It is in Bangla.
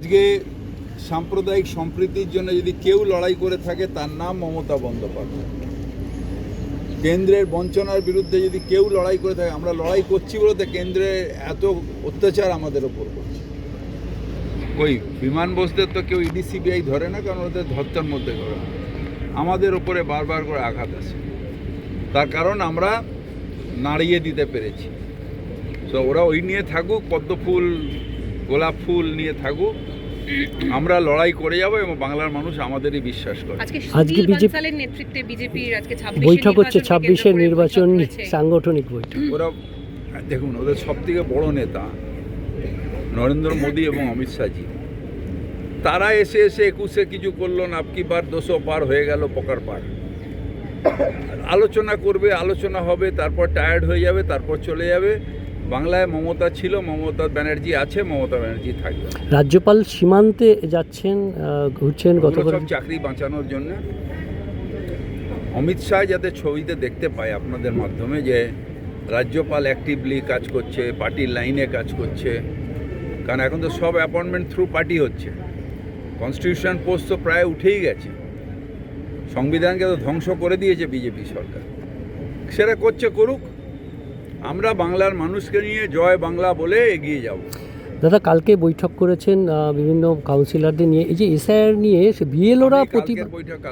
আজকে সাম্প্রদায়িক সম্প্রীতির জন্য যদি কেউ লড়াই করে থাকে, তার নাম মমতা বন্দ্যোপাধ্যায়। কেন্দ্রের বঞ্চনার বিরুদ্ধে যদি কেউ লড়াই করে থাকে, আমরা লড়াই করছি বলতে কেন্দ্রে এত অত্যাচার আমাদের ওপর করছে। ওই বিমান বসদের তো কেউ ইডি, সিবিআই ধরে না, কারণ ওদের ধর্তার মধ্যে না। আমাদের ওপরে বারবার করে আঘাত আসে তার কারণ আমরা নাড়িয়ে দিতে পেরেছি। তো ওরা ওই নিয়ে থাকুক পদ্ম ফুল গোলাপ ফুল নিয়ে থাকুক আমরা লড়াই করে যাব এবং বাংলার মানুষ আমাদেরই বিশ্বাস করে। আজকে বানসালের নেতৃত্বে বিজেপির আজকে 26 বৈঠক হচ্ছে ছাব্বিশের নির্বাচন সাংগঠনিক বৈঠক। ওরা দেখুন ওদের সব থেকে বড় নেতা নরেন্দ্র মোদী এবং অমিত শাহজি তারা এসে এসে একুশে কিছু করল না আপকি বার দুশো পার হয়ে গেল পকার পার। আলোচনা করবে আলোচনা হবে তারপর টায়ার্ড হয়ে যাবে তারপর চলে যাবে। বাংলায় মমতা ছিল মমতা ব্যানার্জি আছে মমতা ব্যানার্জি থাকবে। রাজ্যপাল সীমান্তে যাচ্ছেন ঘুরছেন সব চাকরি বাঁচানোর জন্য। অমিত শাহ যাতে ছবিতে দেখতে পায় আপনাদের মাধ্যমে যে রাজ্যপাল অ্যাক্টিভলি কাজ করছে পার্টির লাইনে কাজ করছে। কারণ এখন তো সব অ্যাপয়েন্টমেন্ট থ্রু পার্টি হচ্ছে। কনস্টিটিউশন পোস্ট তো প্রায় উঠেই গেছে। সংবিধানকে তো ধ্বংস করে দিয়েছে বিজেপি সরকার। সেটা করছে করুক আমরা বাংলার মানুষকে নিয়ে জয় বাংলা বলে এগিয়ে যাব। দাদা কালকে বৈঠক করেছেন আহ, বিভিন্ন কাউন্সিলরদের নিয়ে। এই যে এসআইআর নিয়ে বিএলওরা প্রতি বৈঠক